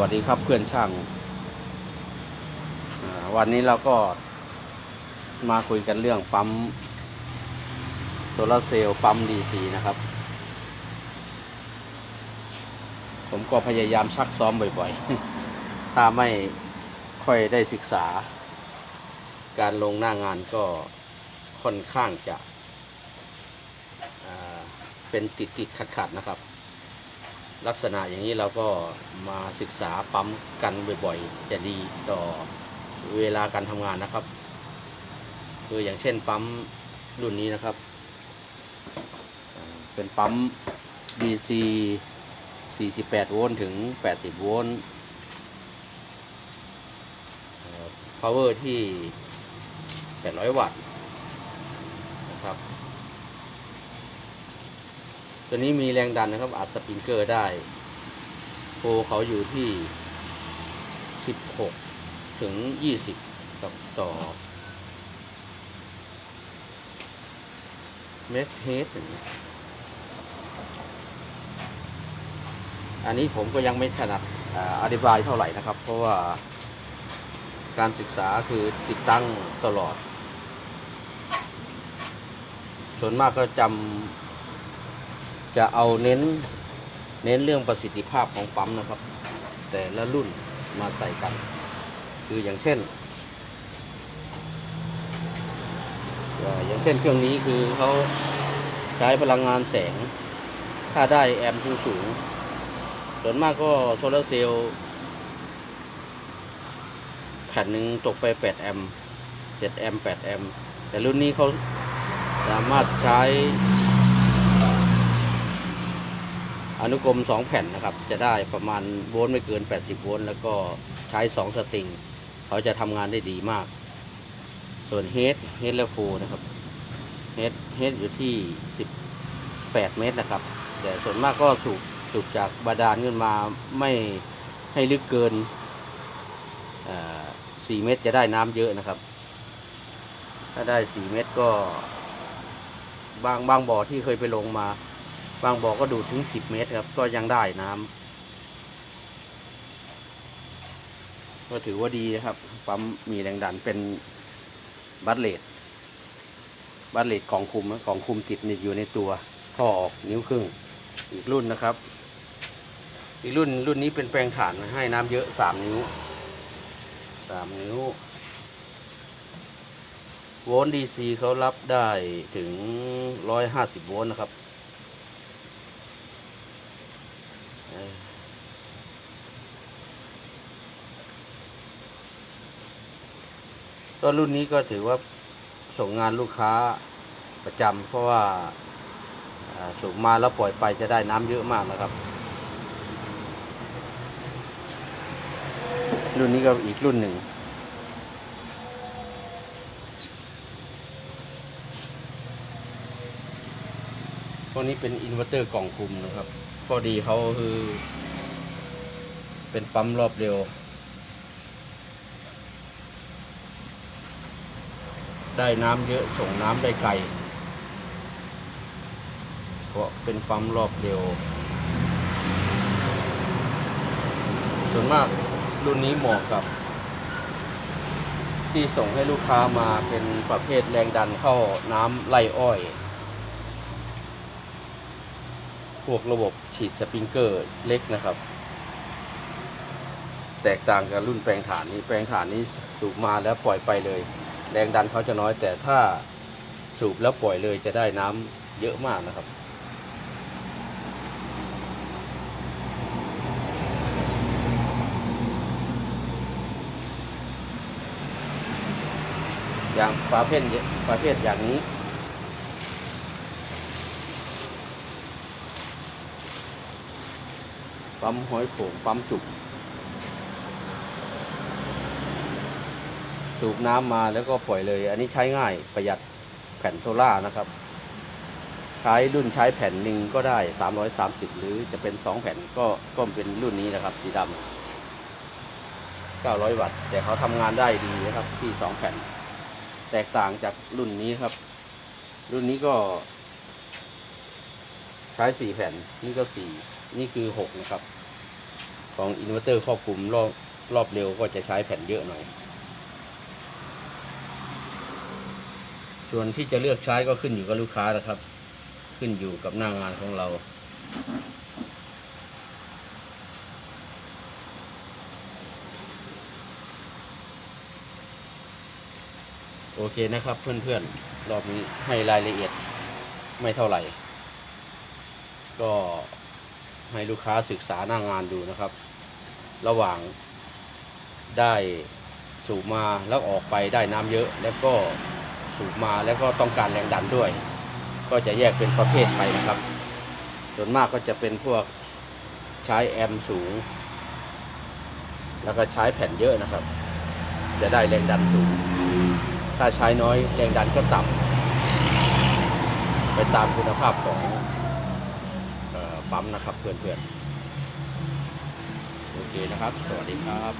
วัสดีครับเพื่อนช่าง วันนี้เราก็มาคุยกันเรื่องปั๊มโซลาร์เซลล์ปั๊มดีซีนะครับ ผมก็พยายามซักซ้อมบ่อยๆ ถ้าไม่ค่อยได้ศึกษา การลงหน้างานก็ค่อนข้างจะเป็นติดติดขัดขัดๆนะครับ ลักษณะอย่างนี้เราก็มาศึกษาปั๊มกันบ่อยๆ จะดีต่อเวลาการทำงานนะครับ คืออย่างเช่นปั๊มรุ่นนี้นะครับ เป็นปั๊ม DC 48 โวลต์ถึง 80 โวลต์เอ่อ power ที่ 800 วัตต์นะครับ ตัวนี้มีแรงดันนะครับ อัดสปริงเกอร์ได้โพเขาอยู่ที่ 16 ถึง 20 ต่อเมตรเฮดอันนี้ผมก็ยังไม่ถนัดอ่าอธิบายเท่าไหร่นะครับ เพราะว่าการศึกษาคือติดตั้งตลอด ส่วนมากก็จำ จะเอาเน้นเน้นเรื่องประสิทธิภาพของปั๊มนะครับ แต่ละรุ่นมาใส่กัน คืออย่างเช่น อย่างเช่นเครื่องนี้คือเขาใช้พลังงานแสง ถ้าได้แอมป์สูงส่วนมากก็โซลาร์เซลล์แผ่นหนึ่งตกไป 8 แอมป์7แอมป์8แอมป์แต่รุ่นนี้เขาสามารถใช้ อนุกรม 2 แผ่นนะครับ จะได้ประมาณโวลต์ไม่เกิน 80 โวลต์แล้วก็ใช้ 2 สตริง เขาจะทำงานได้ดีมาก ส่วนเฮดเฮดและฟูนะครับเฮดเฮดอยู่ที่ 18 เมตรนะครับ แต่ส่วนมากก็สูบสูบจากบาดาลขึ้นมาไม่ให้ลึกเกินเอ่อ4เมตรจะได้น้ำเยอะนะครับ ถ้าได้ 4 เมตรก็บางบางบ่อที่เคยไปลงมา บางบ่อก็ดูดถึง 10 เมตรครับ ก็ยังได้น้ำก็ถือว่าดีนะครับ ปั๊มมีแรงดันเป็นบัตเลดบัตเลดกล่องคุมนะกล่องคุมติดนี่อยู่ในตัวท่อออกนิ้วครึ่งอีกรุ่นนะครับ อีกรุ่นรุ่นนี้เป็นแปลงฐานให้น้ำเยอะ 3 นิ้ว 3 นิ้วโวลต์ดีซีเขารับได้ถึง 150 โวลต์นะครับ ก็รุ่นนี้ก็ถือว่าส่งงานลูกค้าประจำเพราะว่าอ่าสูบมาแล้วปล่อยไปจะได้น้ำเยอะมากนะครับ รุ่นนี้ก็อีกรุ่นหนึ่งพวกนี้เป็นอินเวอร์เตอร์กล่องคุมนะครับ ข้อดีเขาคือ เป็นปั๊มรอบเร็ว ได้น้ำเยอะส่งน้ำได้ไกล เพราะเป็นปั๊มรอบเร็วส่วนมากรุ่นนี้เหมาะกับ ที่ส่งให้ลูกค้ามาเป็นประเภทแรงดันเข้าน้ำไล่อ้อย พวกระบบฉีดสปริงเกอร์เล็กนะครับ แตกต่างกับรุ่นแปลงฐานนี้ แปลงฐานนี้สูบมาแล้วปล่อยไปเลย แรงดันเขาจะน้อย แต่ถ้าสูบแล้วปล่อยเลยจะได้น้ำเยอะมากนะครับ อย่างประเภทประเภทอย่างนี้ปั๊มหอยโข่งปั๊มจุก สูบน้ำมาแล้วก็ปล่อยเลย อันนี้ใช้ง่ายประหยัดแผ่นโซล่านะครับ ใช้รุ่นใช้แผ่นหนึ่งก็ได้ 330 หรือจะเป็น 2 แผ่นก็ก็เป็นรุ่นนี้นะครับ สีดำ900 วัตต์ แต่เขาทำงานได้ดีนะครับที่ 2 แผ่น แตกต่างจากรุ่นนี้ครับ รุ่นนี้ก็ใช้4แผ่นนี่ก็4นี่คือ6นะครับ ของอินเวอร์เตอร์ครอบคลุมรอบรอบเร็วก็จะใช้แผ่นเยอะหน่อย ส่วนที่จะเลือกใช้ก็ขึ้นอยู่กับลูกค้านะครับ ขึ้นอยู่กับหน้างานของเรา โอเคนะครับเพื่อนๆ รอบนี้ให้รายละเอียดไม่เท่าไหร่ ก็ให้ลูกค้าศึกษาหน้างานดูนะครับ ระหว่างได้สูบมาแล้วออกไปได้น้ำเยอะแล้วก็ สูบมาแล้วก็ต้องการแรงดันด้วย ก็จะแยกเป็นประเภทไปนะครับ ส่วนมากก็จะเป็นพวกใช้แอมป์สูง แล้วก็ใช้แผ่นเยอะนะครับ จะได้แรงดันสูง ถ้าใช้น้อยแรงดันก็ต่ำไปตามคุณภาพของออปั๊มนะครับเพื่อนๆโอเคนะครับ สวัสดีครับ